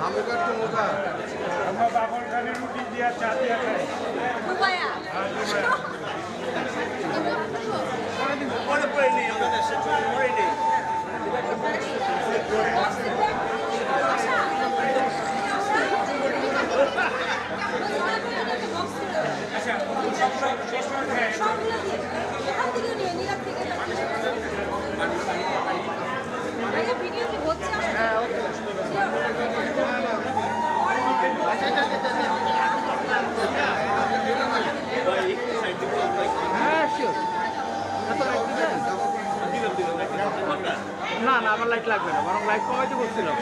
আমরা বাবরখানি রুটি দিয়া চা দিয়া খাই পরে পরে নেই আমাদের দেশে। পরে নেই না না আমার লাইট লাগবে না বরং লাইট কমাইতে বলছিলাম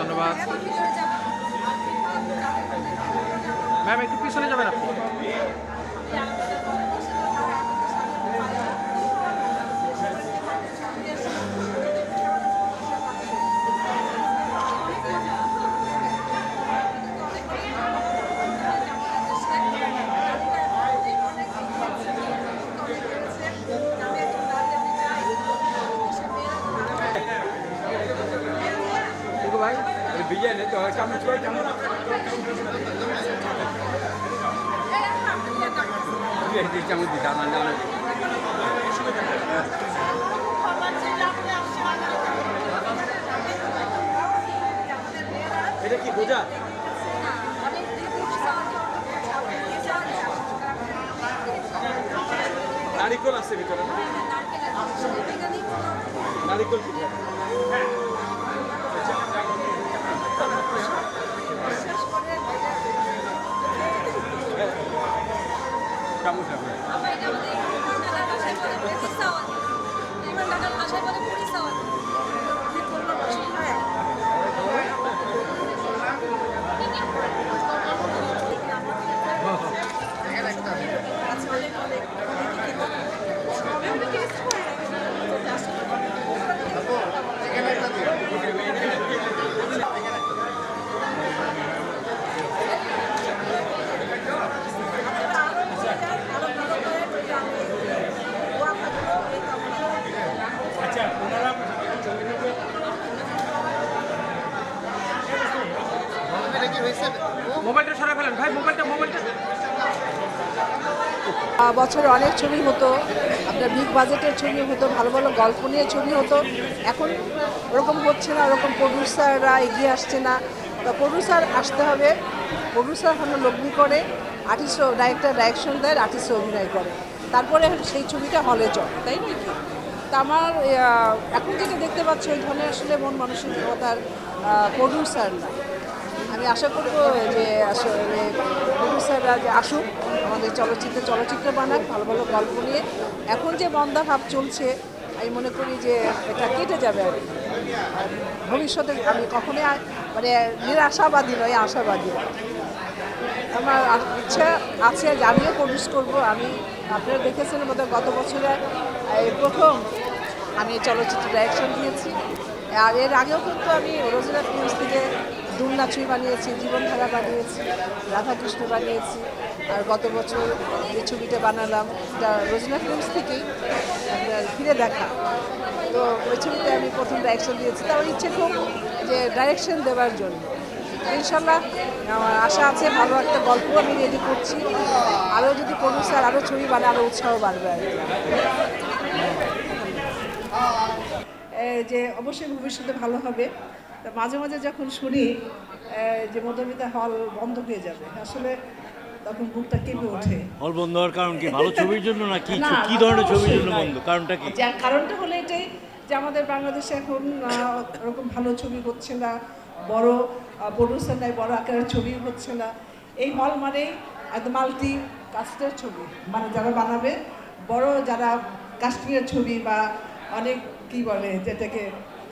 ধন্যবাদ। ম্যাম একটু পিছনে যাবেন আপনি। ঠিক ভাই বিরিয়ানি তো চামচ করে চামচ এটা কি বোঝা? নারিকল আছে ভিতরে নারিকল পিঠা buscamos বছরে অনেক ছবি হতো, আপনার বিগ বাজেটের ছবি হতো, ভালো ভালো গল্প নিয়ে ছবি হতো। এখন ওরকম হচ্ছে না, ওরকম প্রডিউসাররা এগিয়ে আসছে না। বা প্রডিউসার আসতে হবে। প্রডিউসার হলো লগ্নি করে আর্টিস্ট ডাইরেক্টর ডাইরেকশন দেয় আর্টিস্ট অভিনয় করে। তারপরে সেই ছবিটা হলে চল, তাই না কি? তা আমার এখন যেটা দেখতে পাচ্ছি ওই ধরনের আসলে মন মানসিকতার প্রডিউসার না। আমি আশা করব যে আসলে প্রডিউসাররা যে আসুক আমাদের চলচ্চিত্রে, চলচ্চিত্র বানাক, ভালো ভালো গল্প নিয়ে। এখন যে মন্দা ভাব চলছে, আমি মনে করি যে এটা কেটে যাবে আর ভবিষ্যতে আমি কখনোই মানে নিরাশাবাদী নয় আশাবাদী। আমার ইচ্ছা আছে যে আমিও প্রডিউস করব। আমি আপনারা দেখেছেন বোধহয় গত বছরে প্রথম আমি চলচ্চিত্র ডাইরেকশন দিয়েছি। আর এর আগেও কিন্তু আমি রোজিনা ফিল্মস থেকে দুর্নাচুই বানিয়েছি, জীবনধারা বানিয়েছি, রাধাকৃষ্ণ বানিয়েছি। আর গত বছর যে ছবিটা বানালাম, এটা রোজিনা ফিল্মস থেকেই ফিরে দেখা। তো ওই ছবিতে আমি প্রথম ডাইরেকশন দিয়েছি। তার ইচ্ছে খুব যে ডাইরেকশন দেওয়ার জন্য। ইনশাল্লাহ, আমার আশা আছে ভালো একটা গল্প আমি রেডি করছি। আরও যদি প্রডিউসার আরও ছবি বানায়, আরও উৎসাহ বাড়বে আর যে অবশ্যই ভবিষ্যতে ভালো হবে। মাঝে মাঝে যখন শুনি যে মধুমিতা হল বন্ধ হয়ে যাবে। আসলে তখন বুকটা কেঁপে ওঠে। হল বন্ধ হওয়ার কারণ কি? ভালো ছবির জন্য না কি কি ধরনের ছবির জন্য বন্ধ? কারণটা কি? কারণটা হলো এটাই যে আমাদের বাংলাদেশে এখন ওরকম ভালো ছবি হচ্ছে না বড় প্রডিউসার নাই বড় আকারের ছবি হচ্ছে না। এই হল মানে একদম মাল্টি কাস্টের ছবি। মানে যারা বানাবে বড় যারা কাস্টিংয়ের ছবি বা অনেক কি বলে যেটাকে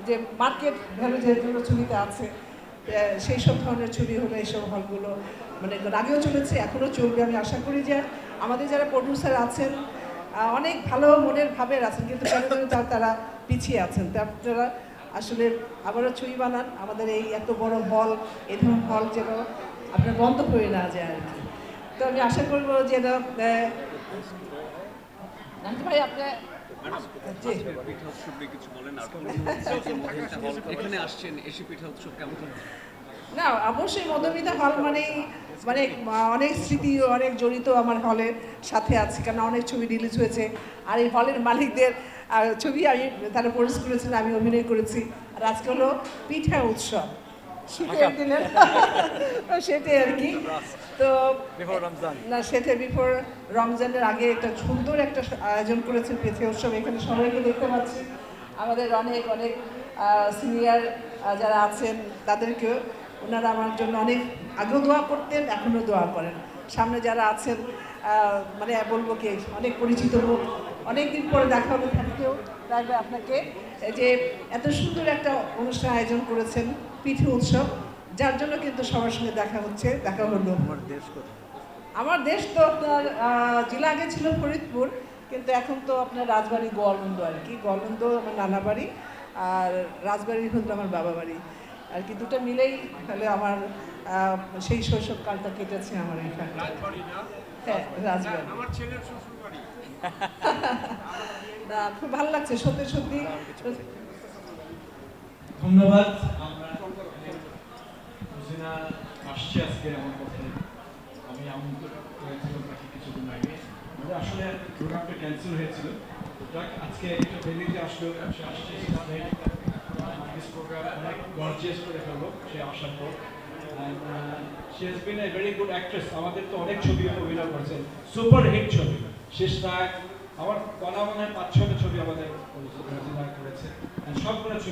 যে মার্কেট ভ্যালু যেগুলো ছবিতে আছে সেই সব ধরনের ছবি হলো এইসব হলগুলো। মানে আগেও চলেছে এখনও চলবে আমি আশা করি যে আমাদের যারা প্রডিউসার আছেন অনেক ভালো মনের ভাবের আছেন কিন্তু কেন যেন তার- তারা পিছিয়ে আছেন। তা আপনারা আসলে আবারও ছবি বানান আমাদের এই এত বড় হল এই ধরনের হল যেন আপনার বন্ধ হয়ে না যায় আর কি। তো আমি আশা করব যে ভাই আপনি জি। পিঠা উৎসব নিয়ে কিছু বলেন আর এখানে আসছেন এসে পিঠা উৎসব কেমন হচ্ছে? না অবশ্যই মধুমিতা হল মানেই মানে অনেক স্মৃতি অনেক জড়িত আমার হলের সাথে আছে কেন অনেক ছবি রিলিজ হয়েছে। আর এই হলের মালিকদের ছবি আমি তারা প্রডিউস করেছেন আমি অভিনয় করেছি। আর আজকে হলো পিঠা উৎসব। শীতের দিনের সেটাই আর কি। তো না সেটা বিফোর রমজানের আগে একটা সুন্দর একটা আয়োজন পিঠে উৎসব এখানে সবাইকে দেখতে পাচ্ছি। আমাদের অনেক অনেক সিনিয়র যারা আছেন তাদেরকেও ওনারা আমার জন্য অনেক আগেও দোয়া করতেন এখনও দোয়া করেন। সামনে যারা আছেন মানে বলব কি অনেক পরিচিত মুখ অনেকদিন পরে দেখা হবে থাকতেও। রাখবে আপনাকে যে এত সুন্দর একটা অনুষ্ঠান আয়োজন করেছেন পিঠে উৎসব যার জন্য কিন্তু সবার সঙ্গে দেখা হচ্ছে দেখা হলো। আমার দেশ আমার দেশ তো আপনার জেলা আগে ছিল ফরিদপুর কিন্তু এখন তো আপনার রাজবাড়ি গোয়ালন্দ আর কি। গোয়ালন্দ আমার নানা বাড়ি আর রাজবাড়ি হলো আমার বাবা বাড়ি। আর কি দুটো মিলেই তাহলে আমার সেই শৈশবকালটা কেটেছে আমার এখানে হ্যাঁ রাজবাড়ি। আমার ছেলের শ্বশুর না খুব ভালো লাগছে সত্যি সত্যি। ধন্যবাদ। আসছে আজকে আমার কাছে আমি আমন্ত্রণ করেছিলাম তাকে কিছুদিন আগে। আমাদের আসলে প্রোগ্রামটা ক্যান্সেল হয়েছিল। আজকে একটা ভেলিতে আসলো সে আসছে। সেখানে program অনেক গর্জিয়াস করে ফেলল সে আসার পর she has been a very good actress আমাদের তো অনেক ছবি অভিনয় করেছেন সুপার হিট ছবি। শেষ রায়, আমার বলা মনে পাঁচ ছটা ছবি আমাদের করেছে। সবগুলো ছবি